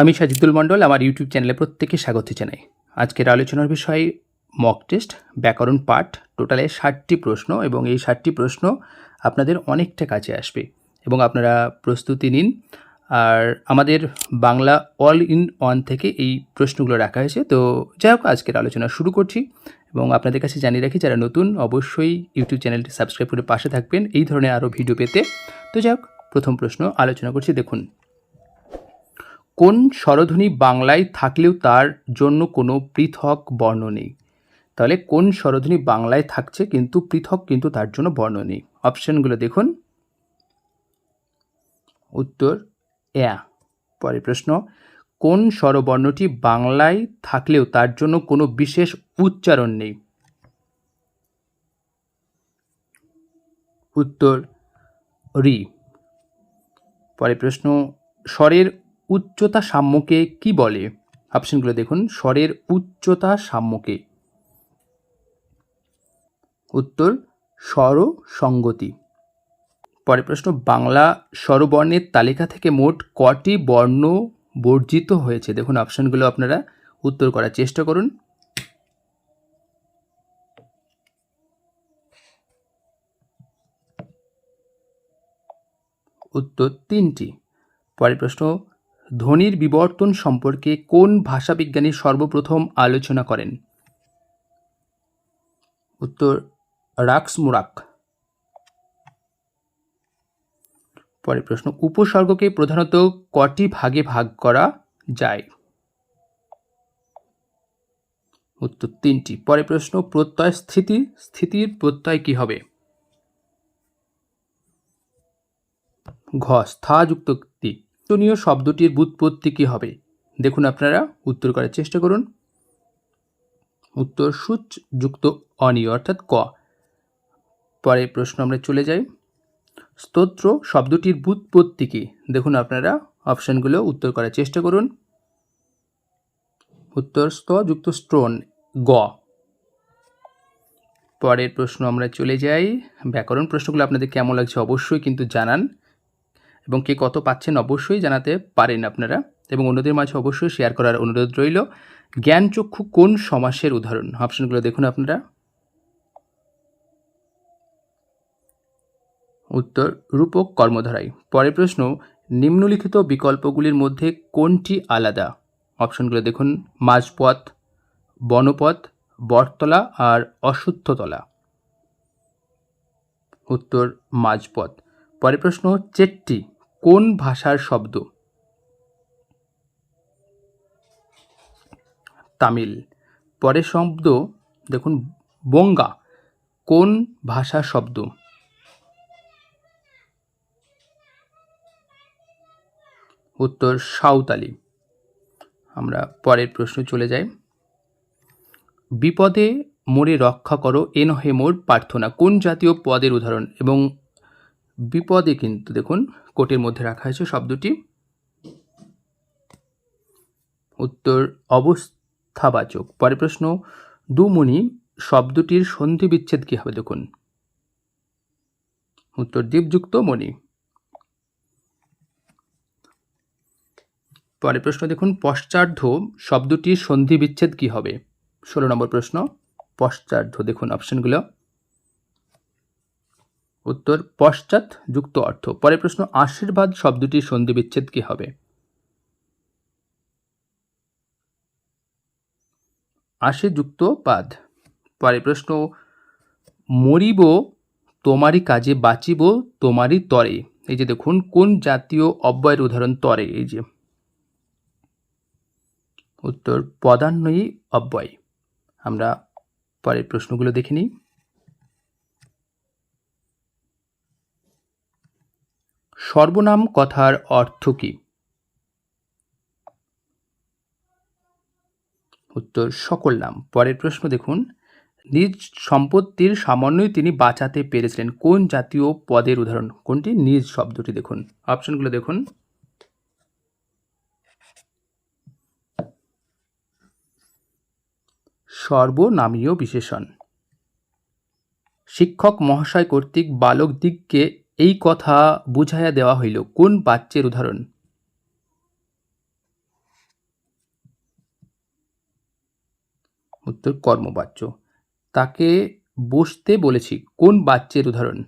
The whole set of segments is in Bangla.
আমি সাজিদুল মণ্ডল, আমার ইউটিউব চ্যানেলে প্রত্যেকে স্বাগত জানাই। আজকের আলোচনার বিষয় মক টেস্ট ব্যাকরণ পাঠ, টোটালে ষাটটি প্রশ্ন এবং এই ষাটটি প্রশ্ন আপনাদের অনেকটা কাছে আসবে এবং আপনারা প্রস্তুতি নিন। আর আমাদের বাংলা অল ইন ওয়ান থেকে এই প্রশ্নগুলো রাখা হয়েছে। তো যাই হোক, আজকের আলোচনা শুরু করছি এবং আপনাদের কাছে জানিয়ে রাখি, যারা নতুন অবশ্যই ইউটিউব চ্যানেলটি সাবস্ক্রাইব করে পাশে থাকবেন। এই ধরনের আরও ভিডিও পেতে। তো যাই হোক, প্রথম প্রশ্ন আলোচনা করছি। দেখুন কোন স্বরধ্বনি বাংলায় থাকলেও তার জন্য কোনো পৃথক বর্ণ নেই? তাহলে কোন স্বরধ্বনি বাংলায় থাকছে কিন্তু পৃথক কিন্তু তার জন্য বর্ণ নেই? অপশানগুলো দেখুন। উত্তর এয়া পরের প্রশ্ন, কোন স্বরবর্ণটি বাংলায় থাকলেও তার জন্য কোনো বিশেষ উচ্চারণ নেই? উত্তর, রি। পরের প্রশ্ন, স্বরের উচ্চতা সাম্যকে কি বলে? অপশনগুলো দেখুন। স্বরের উচ্চতা সাম্যকে। উত্তর স্বর সঙ্গতি পরের প্রশ্ন, বাংলা স্বরবর্ণের তালিকা থেকে মোট কটি বর্ণ বর্জিত হয়েছে? দেখুন অপশনগুলো আপনারা উত্তর করার চেষ্টা করুন। উত্তর তিনটি। পরের প্রশ্ন ধ্বনির বিবর্তন সম্পর্কে কোন ভাষাবিজ্ঞানী সর্বপ্রথম আলোচনা করেন? উত্তর, রাক্স মুরাক পরের প্রশ্ন, উপসর্গকে প্রধানত কটি ভাগে ভাগ করা যায়? উত্তর, তিনটি। পরে প্রশ্ন, প্রত্যয় স্থিতি, স্থিতির প্রত্যয় কি হবে? ঘ, স্থাযুক্ত তি শব্দটির বুৎপত্তি কী হবে? দেখুন আপনারা, উত্তর করার চেষ্টা করুন। উত্তর সূচ যুক্ত অনিয়, অর্থাৎ ক। পরে প্রশ্ন আমরা চলে যাই। স্তোত্র শব্দটির বুৎপত্তি কী? দেখুন আপনারা, অপশানগুলো উত্তর করার চেষ্টা করুন। উত্তর স্থ যুক্ত স্ট্রোন গ। পরের প্রশ্ন আমরা চলে যাই। ব্যাকরণ প্রশ্নগুলো আপনাদের কেমন লাগছে অবশ্যই কিন্তু জানান। এবং কে কত পাচ্ছেন অবশ্যই জানাতে পারেন আপনারা। এবং অন্যদের মাঝে অবশ্যই শেয়ার করার অনুরোধ রইল। জ্ঞানচক্ষু কোন সমাসের উদাহরণ? অপশনগুলো দেখুন আপনারা। উত্তর, রূপক কর্মধারায়। পরের প্রশ্ন, নিম্নলিখিত বিকল্পগুলির মধ্যে কোনটি আলাদা? অপশনগুলো দেখুন মাঝপথ বনপথ, বটতলা আর অশুদ্ধতলা উত্তর মাঝপথ পরের প্রশ্ন, চেট্টি। কোন ভাষার শব্দ? তামিল। পরের শব্দ, দেখুন, বঙ্গা। কোন ভাষার শব্দ? উত্তর, সাঁওতালি। আমরা পরের প্রশ্ন চলে যাই। বিপদে মোরে রক্ষা করো এ নহে মোর প্রার্থনা। কোন জাতীয় পদের উদাহরণ? এবং বিপদে কিন্তু দেখুন কোটের মধ্যে রাখা হয়েছে শব্দটি। উত্তর, অবস্থাবাচক। পরের প্রশ্ন, দুমুনি শব্দটির সন্ধি বিচ্ছেদ কী হবে? দেখুন। উত্তর, দ্বীপযুক্ত মণি। পরের প্রশ্ন, দেখুন, পশ্চার্ধ শব্দটির সন্ধি বিচ্ছেদ কী হবে? ষোলো নম্বর প্রশ্ন, পশ্চার্ধ। দেখুন অপশনগুলো। উত্তর, পশ্চাৎ যুক্ত অর্থ। পরের প্রশ্ন, আশীর্বাদ শব্দটির সন্ধি বিচ্ছেদ কি হবে? আশে যুক্ত পাদ। পরের প্রশ্ন, মরিব তোমারই কাজে, বাঁচিব তোমারই তরে। এই যে দেখুন, কোন জাতীয় অব্যয়ের উদাহরণ তরে? এই যে উত্তর, পদান্বয়ী অব্যয়। আমরা পরের প্রশ্নগুলো দেখে নিই। সর্বনাম কথার অর্থ কী? উত্তর, সকল নাম। পরের প্রশ্ন দেখুন। নিজ সম্পত্তির সামান্যই তিনি বাঁচাতে পেরেছিলেন। কোন জাতীয় পদের উদাহরণ? কোনটি? নিজ শব্দটি দেখুন। অপশনগুলো দেখুন। সর্বনামীয় বিশেষণ। শিক্ষক মহাশয় কর্তৃক বালক দিগকে এই কথা বুঝাইয়া দেওয়া হইল। কোন বাচ্যের উদাহরণ? উত্তর, কর্মবাচ্য। তাকে বসতে বলেছি। কোন বাচ্যের উদাহরণ?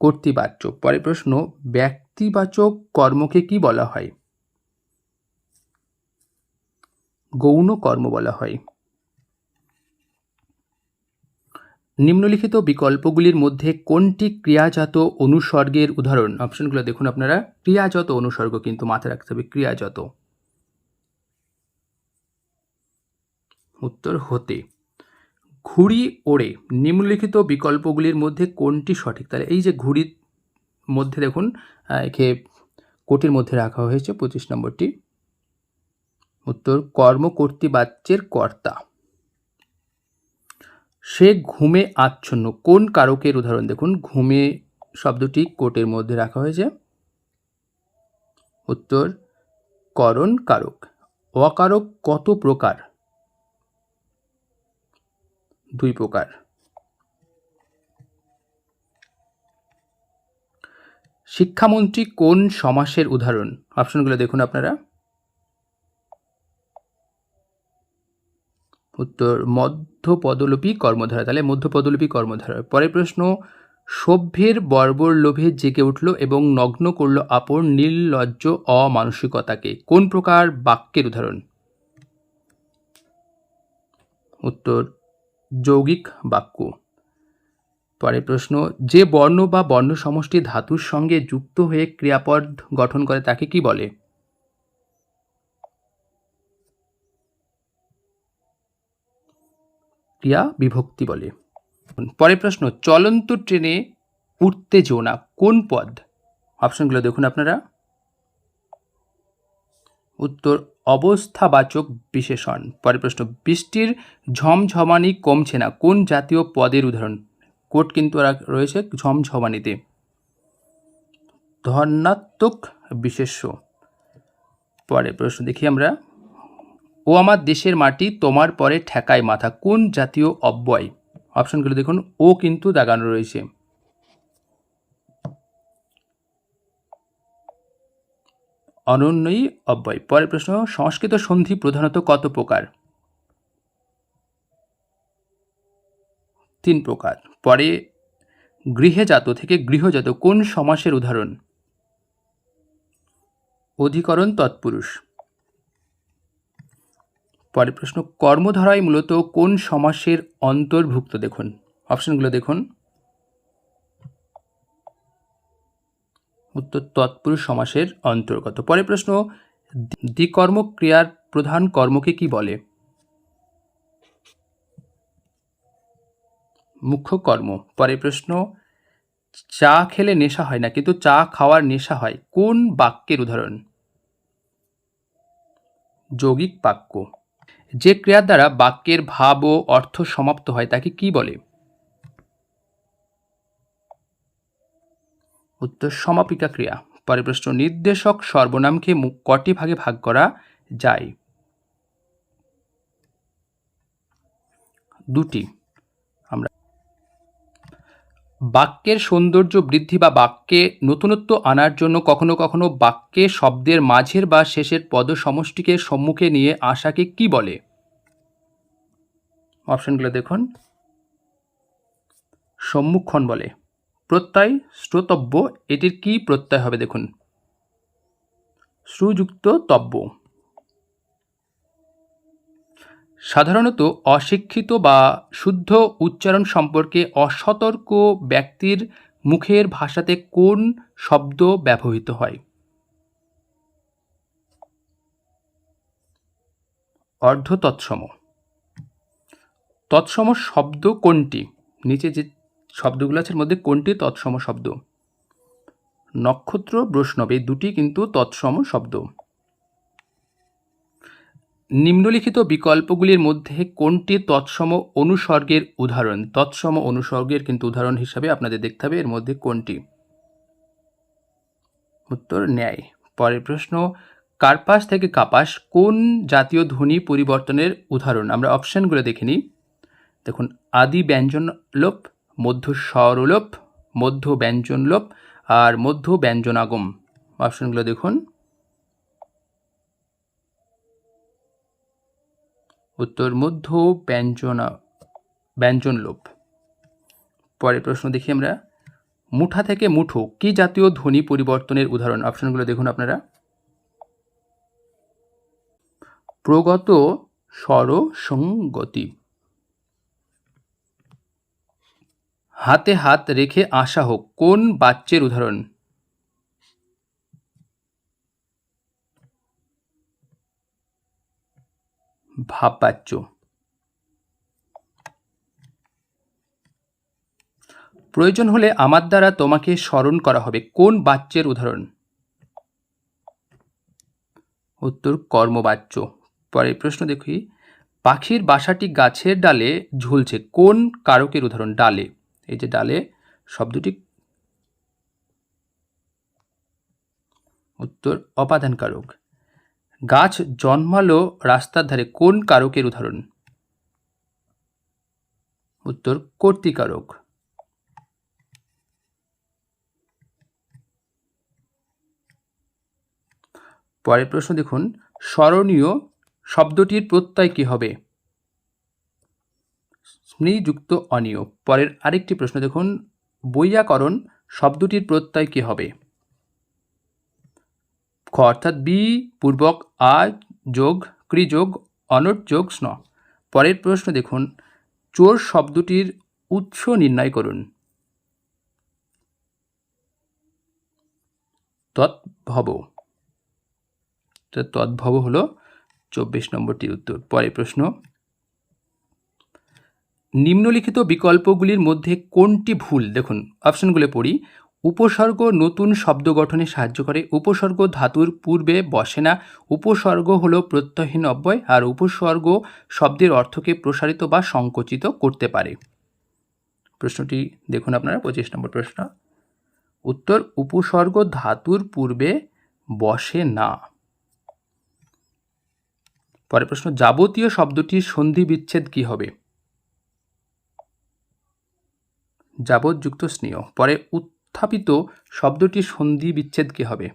কর্তৃবাচ্য। পরে প্রশ্ন, ব্যক্তিবাচক কর্মকে কি বলা হয়? গৌণ কর্ম বলা হয়। নিম্নলিখিত বিকল্পগুলির মধ্যে কোনটি ক্রিয়াজাত অনুসর্গের উদাহরণ? অপশনগুলো দেখুন আপনারা। ক্রিয়াজাত অনুসর্গ কিন্তু মাথায় রাখতে হবে, ক্রিয়াজাত। উত্তর হতে, ঘুড়ি ওড়ে, নিম্নলিখিত বিকল্পগুলির মধ্যে কোনটি সঠিক? তাহলে এই যে ঘুড়ির মধ্যে দেখুন একে কোটির মধ্যে রাখা হয়েছে, পঁচিশ নম্বরটি। উত্তর, কর্মকর্তৃবাচ্যের কর্তা। সে ঘুমে আচ্ছন্ন। কোন কারকের উদাহরণ? দেখুন, ঘুমে শব্দটি কোটের মধ্যে রাখা হয়েছে। উত্তর, করণ কারক। অকারক কত প্রকার? দুই প্রকার। শিক্ষামন্ত্রী কোন সমাসের উদাহরণ? অপশনগুলো দেখুন আপনারা। উত্তর, মধ্যপদলোপী কর্মধারা। তাহলে মধ্যপদলোপী কর্মধারা। পরের প্রশ্ন, সভ্যের বর্বর লোভে জেগে উঠল এবং নগ্ন করল আপন নির্লজ্জ অমানসিকতাকে। কোন প্রকার বাক্যের উদাহরণ? উত্তর, যৌগিক বাক্য। পরের প্রশ্ন, যে বর্ণ বা বর্ণ সমষ্টি ধাতুর সঙ্গে যুক্ত হয়ে ক্রিয়াপদ গঠন করে তাকে কি বলে? ক্রিয়া বিভক্তি বলে। পরের প্রশ্ন, চলন্ত ট্রেনে উত্তেজনা কোন পদ অপশনগুলো দেখুন আপনারা। উত্তর, অবস্থাবাচক বিশেষণ। পরের প্রশ্ন, বৃষ্টির ঝমঝমানি কমছে না, কোন জাতীয় পদের উদাহরণ? কোট কিন্তু রয়েছে ঝমঝমানিতে। ধর্নাত্মক বিশেষ্য। পরের প্রশ্ন দেখি আমরা। ও আমার দেশের মাটি তোমার পরে ঠেকায় মাথা, কোন জাতীয় অব্যয়? অপশনগুলো দেখুন, ও কিন্তু দাগানো রয়েছে। অনন্যই অব্যয়। পরের প্রশ্ন, সংস্কৃত সন্ধি প্রধানত কত প্রকার? তিন প্রকার। পরে, গৃহেজাত থেকে গৃহজাত, কোন সমাসের উদাহরণ? অধিকরণ তৎপুরুষ। পরের প্রশ্ন, কর্মধারায় মূলত কোন সমাসের অন্তর্ভুক্ত দেখুন? অপশনগুলো দেখুন। উত্তর, তৎপুরুষ সমাসের অন্তর্গত। পরের প্রশ্ন দ্বিকর্ম ক্রিয়ার প্রধান কর্মকে কি বলে? মুখ্য কর্ম। পরের প্রশ্ন, চা খেলে নেশা হয় না, কিন্তু চা খাওয়ার নেশা হয়। কোন বাক্যের উদাহরণ? যৌগিক বাক্য। যে ক্রিয়ার দ্বারা বাক্যের ভাব ও অর্থ সমাপ্ত হয়, তাকে কি বলে? উত্তর, সমাপিকা ক্রিয়া। পরে প্রশ্ন, নির্দেশক সর্বনামকে কটি ভাগে ভাগ করা যায়? দুটি। বাক্যের সৌন্দর্য বৃদ্ধি বা বাক্যে নতুনত্ব আনার জন্য কখনো কখনো বাক্যে শব্দের মাঝের বা শেষের পদ সমষ্টিকে সম্মুখে নিয়ে আসাকে কি বলে? অপশনগুলো দেখুন। সম্মুখখন বলে। প্রত্যয়, শ্রোতব্য, এটির কি প্রত্যয় হবে দেখুন। শ্রুযুক্ত তব্য। সাধারণত অশিক্ষিত বা শুদ্ধ উচ্চারণ সম্পর্কে অসতর্ক ব্যক্তির মুখের ভাষাতে কোন শব্দ ব্যবহৃত হয়? অর্ধ তৎসম তৎসম শব্দ কোনটি? নিচে যে শব্দগুলো আছে মধ্যে কোনটি তৎসম শব্দ? নক্ষত্র, বৈষ্ণব, এই দুটি কিন্তু তৎসম শব্দ। নিম্নলিখিত বিকল্পগুলির মধ্যে কোনটি তৎসম অনুসর্গের উদাহরণ? তৎসম অনুসর্গের কিন্তু উদাহরণ হিসাবে আপনাদের দেখতে হবে, এর মধ্যে কোনটি? উত্তর, ন্যায়। পরের প্রশ্ন, কার্পাস থেকে কাপাস কোন জাতীয় ধ্বনি পরিবর্তনের উদাহরণ? আমরা অপশানগুলো দেখে নিই। দেখুন, আদি ব্যঞ্জন লোপ মধ্য স্বরলোপ, মধ্য ব্যঞ্জন লোপ আর মধ্য ব্যঞ্জনাগম। অপশনগুলো দেখুন। উত্তর মধ্য ব্যঞ্জনা ব্যঞ্জন লোপ পরের প্রশ্ন দেখি আমরা। মুঠা থেকে মুঠো, কি জাতীয় ধ্বনি পরিবর্তনের উদাহরণ? অপশনগুলো দেখুন আপনারা। প্রগত স্বরসঙ্গতি হাতে হাত রেখে আসা হোক, কোন বাচ্চের উদাহরণ? ভাব বাচ্য প্রয়োজন হলে আমার দ্বারা তোমাকে স্মরণ করা হবে। কোন বাচ্চের উদাহরণ? উত্তর, কর্মবাচ্য। পরের প্রশ্ন দেখি। পাখির বাসাটি গাছের ডালে ঝুলছে। কোন কারকের উদাহরণ? ডালে। এই যে ডালে শব্দটি। উত্তর, অপাদান কারক। গাছ জন্মালো রাস্তার ধারে। কোন কারকের উদাহরণ? উত্তর কর্তিকারক পরের প্রশ্ন দেখুন, স্মরণীয় শব্দটির প্রত্যয় কী হবে? স্মৃযুক্ত অনিয়। পরের আরেকটি প্রশ্ন দেখুন, বৈয়াকরণ শব্দটির প্রত্যয় কী হবে? খ অর্থাৎ বি পূর্বক আ যোগ ক্রিযোগ অনট যোগ স্ন। পরের প্রশ্ন দেখুন, চোর শব্দটির উৎস নির্ণয় করুন। তৎভব। তো হলো চব্বিশ নম্বরটির উত্তর। পরের প্রশ্ন, নিম্নলিখিত বিকল্পগুলির মধ্যে কোনটি ভুল? দেখুন, অপশনগুলো পড়ি। উপসর্গ নতুন শব্দ গঠনে সাহায্য করে। উপসর্গ ধাতুর পূর্বে বসে না। উপসর্গ হল প্রত্যয়হীন অব্যয়, আর উপসর্গ শব্দের অর্থকে প্রসারিত বা সংকুচিত করতে পারে। প্রশ্নটি দেখুন আপনারা, পঁচিশ নম্বর প্রশ্ন। উত্তর, উপসর্গ ধাতুর পূর্বে বসে না। পরের প্রশ্ন, যাবতীয় শব্দটির সন্ধি বিচ্ছেদ কি হবে? যাবৎযুক্ত স্নেহ। পরে উত্থাপিত শব্দটির সন্ধি বিচ্ছেদ কি হবে?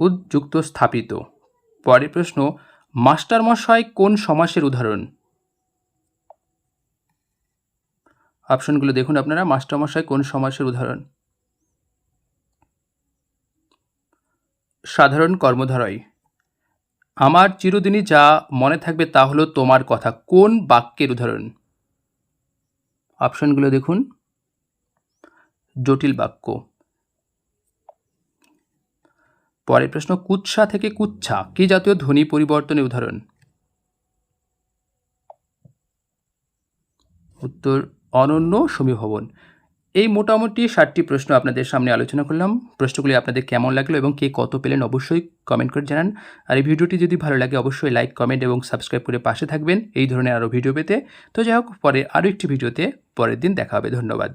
উদ্যুক্ত স্থাপিত। পরের প্রশ্ন, মাস্টারমশাই কোন সমাসের উদাহরণ? অপশনগুলো দেখুন আপনারা, মাস্টারমশাই কোন সমাসের উদাহরণ? সাধারণ কর্মধারয়। আমার চিরদিনই যা মনে থাকবে তা হলো তোমার কথা। কোন বাক্যের উদাহরণ? অপশনগুলো দেখুন। জটিল বাক্য। পরের প্রশ্ন, কুৎসা থেকে কুচ্ছা কি জাতীয় ধ্বনি পরিবর্তনের উদাহরণ? উত্তর, অনন্য সমীভবন এই মোটামুটি ষাটটি প্রশ্ন আপনাদের সামনে আলোচনা করলাম। প্রশ্নগুলি আপনাদের কেমন লাগল এবং কে কত পেলেন অবশ্যই কমেন্ট করে জানান। আর এই ভিডিওটি যদি ভালো লাগে অবশ্যই লাইক, কমেন্ট এবং সাবস্ক্রাইব করে পাশে থাকবেন। এই ধরনের আরও ভিডিও পেতে। তো যাই হোক, পরে আরও একটি ভিডিওতে পরের দিন দেখা হবে। ধন্যবাদ।